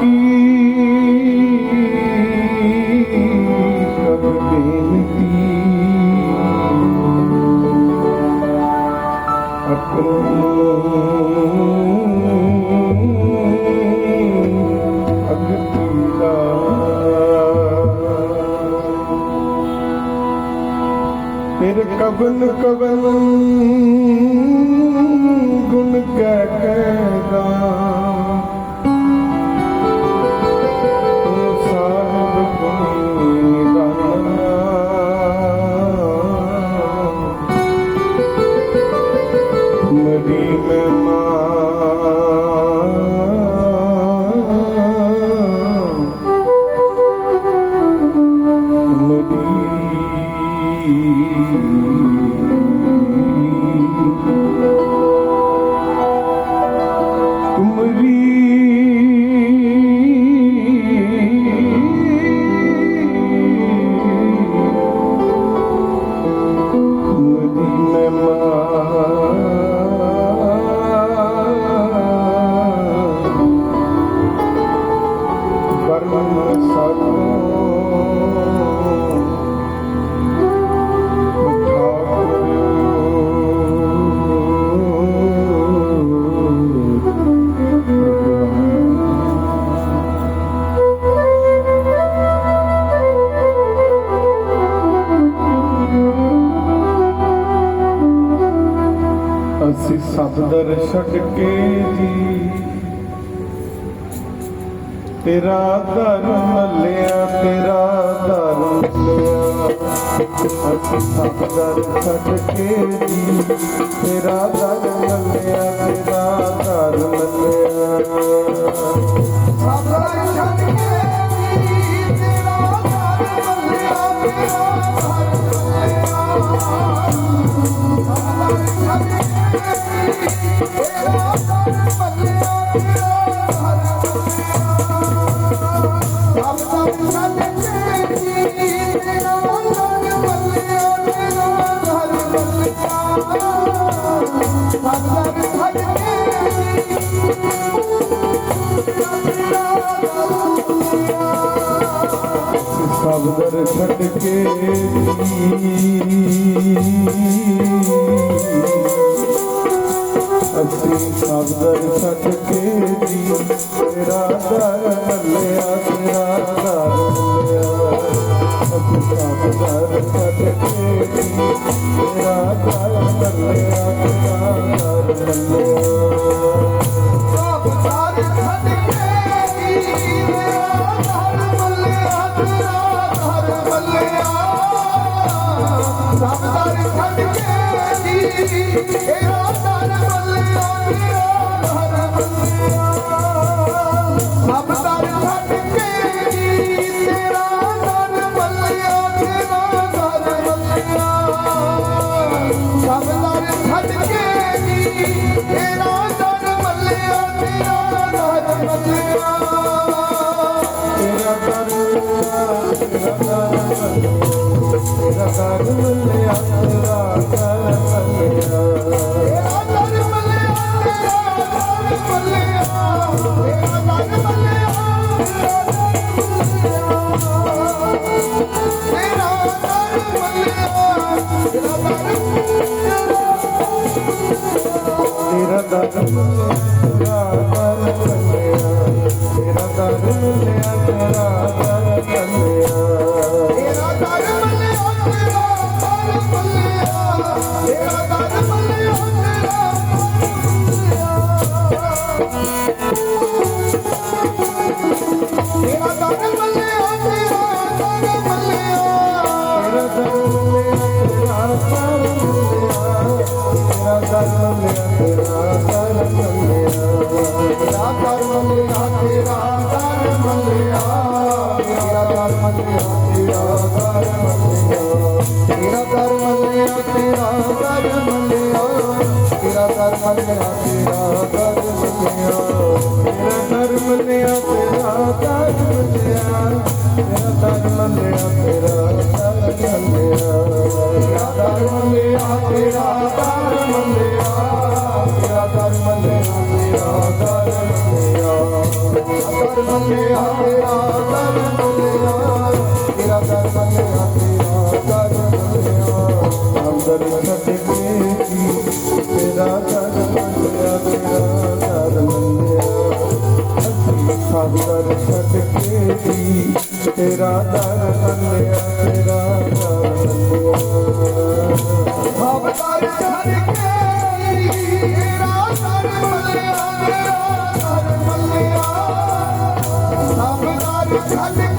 की কখনো ਅੰਦਰ ਛੱਡ ਕੇ ਜੀ ਤੇਰਾ ਦਰ ਮੰਨਿਆ ਤੇਰਾ ਦਰ ਮੰਨਿਆ ਅੰਦਰ ਛੱਡ ਕੇ ਜੀ ਤੇਰਾ ਦਰ ਮੰਨਿਆ ਤੇਰਾ ਦਰ ਮੰਨਿਆ ਅੰਦਰ ਛੱਡ ਕੇ ਜੀ ਤੇਰਾ ਦਰ ਮੰਨਿਆ ਤੇਰਾ ਦਰ ਮੰਨਿਆ ਅੰਦਰ ਛੱਡ ਕੇ ਸਭ ਦਰਸ਼ਨ ਕੇ ਅਸੀਂ ਸਭ ਦਰਸ਼ਨ ਕੇ ਦੀ ਤੇਰਾ ਦਰ ਮੱਲਿਆ ਤੇਰਾ ਦਰ ਮੱਲਿਆ ਅਸੀਂ ਸਭ ਦਰਸ਼ਨ ਕੇ ਦੀ ਮੰਗਣਾ ਤੇਰਾ ਦਰ ਮੰਨਿਆ ਮੇਰਾ ਦਰ ਮੰਨਿਆ ਤੇਰਾ ਦਰ ਮੰਨਿਆ ਮੇਰਾ ਦਰ ਮੰਨਿਆ ਤੇਰਾ ਦਰ ਮੰਨਿਆ ਮੇਰਾ ਦਰ ਮੰਨਿਆ ਤੇਰਾ ਦਰ ਮੰਨਿਆ ਮੇਰਾ ਦਰ ਮੰਨਿਆ ਤੇਰਾ ਦਰ ਮੰਨਿਆ ਦਰ ਮੰਨਿਆ I'm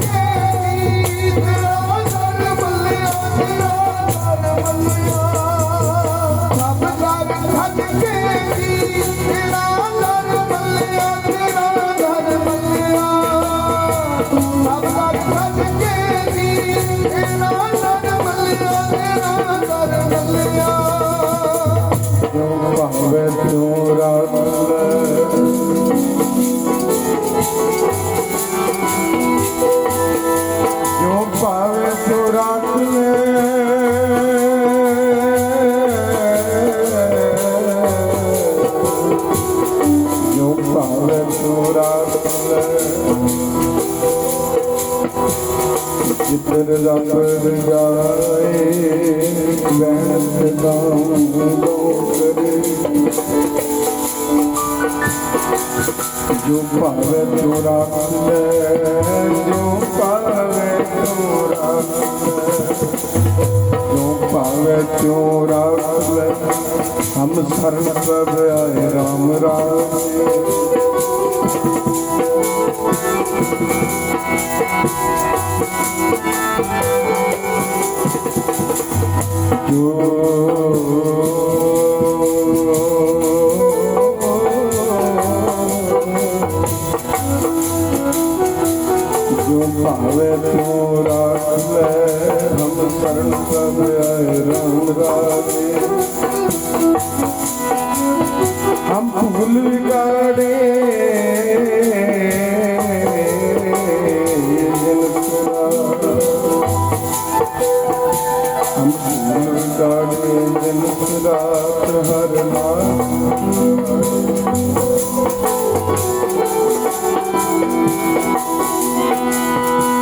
ਜੋ ਭਾਵੇ ਤੂੰ ਰੱਖ ਲੈ, ਜੋ ਭਾਵੇ ਤੂੰ ਰੱਖ ਲੈ। ਜੋ ਭਾਵੇ ਤੂੰ ਰੱਖ ਲੈ, ਹਮ ਸਰਨ ਪ੍ਰਭ ਆਏ ਰਾਮ ਰਾਮ। ਜੋ ਹਮ ਸਰਨ ਰਾਮ ਰਾਜੇ। ਹਮ ਭੁੱਲ ਵਿਗਾੜੇ। ਜਿਨ ਸੁਨਾ ਹਮ ਭੁੱਲ ਵਿਗਾੜੇ ਜਿਨ ਸੁਰਾਤ ਹਰ ਨਾਮ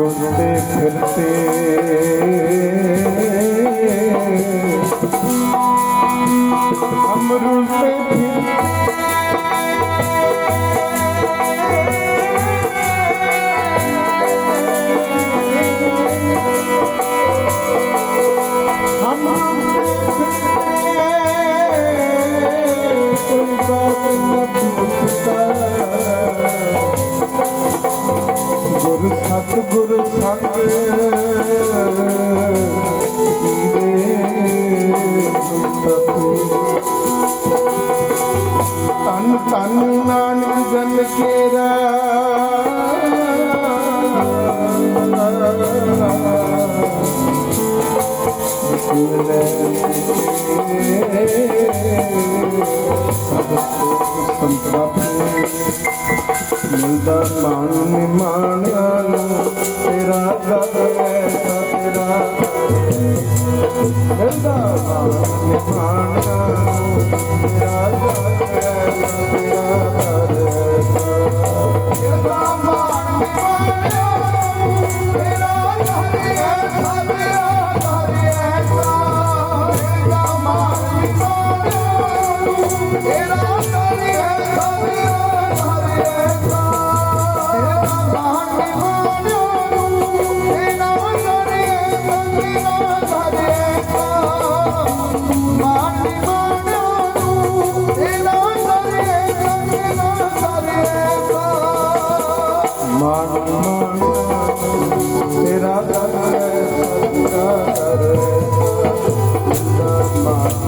রোতে ফেলতে। ਸਤਿਗੁਰ ਸੰਗ ਜੀਵੇ ਸੁਤਤ ਤਨ ਤਨ ਨਾਨਕ ਜਨ ਕੇਰਾ। ਸੰਤਾਪ ਮਿਲਦਾ ਮਾਨ ਨਿਮਾਣਾ Thank you.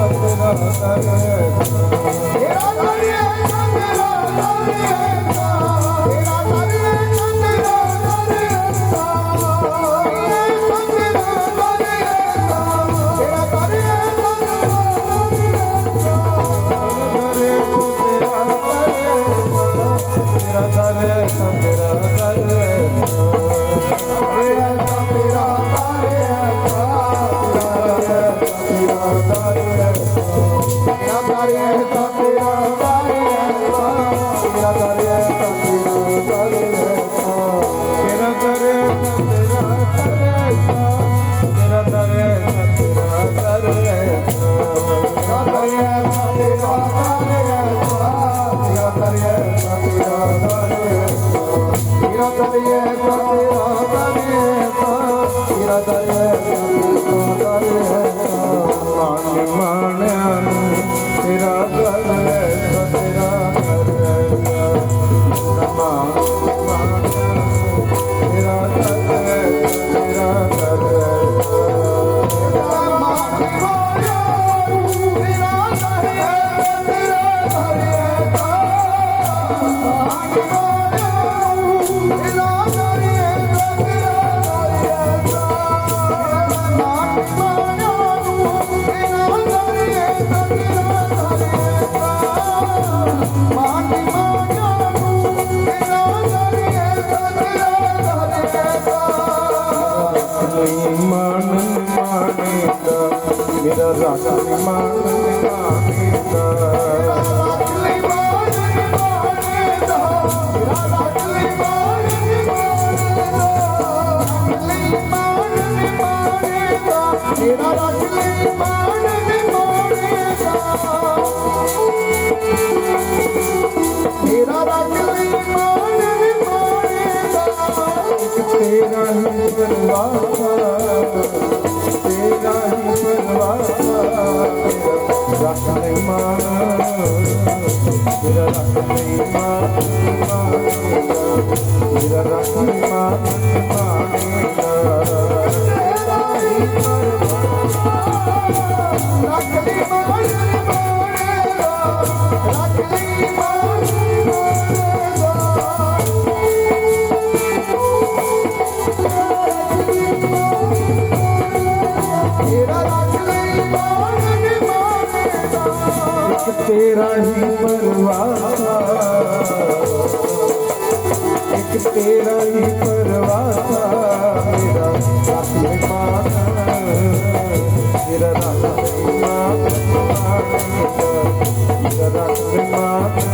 સતરા કરે ਨਹੀਂ ਮਨ ਮਾਨੇਦਾ ਮੇਰਾ ਰਾਗ ਨਹੀਂ ਮਨ ਮਾਨੇਦਾ ਮੇਰਾ ਰੱਖ ਲੈ ਮਾਣ ਨੇ ਮਾਣੇਗਾ ਮੇਰਾ ਰੱਖ ਲੈ ਮਾਣ ਨੇ ਮਾਣੇਗਾ ਤੇਰਾ ਹੀ ਪਰਵਾਹ ਤੇਰਾ ਹੀ ਪਰਵਾਹ। ਇੱਕ ਤੇਰਾ ਹੀ ਪਰਵਾਹ। ਮੇਰਾ ਸਾਥੀ ਪਾਣਾ ਤੇਰਾ ਰਾਹ ਮਾਣਾ ਤੇਰਾ ਰਾਹ ਮਾਣਾ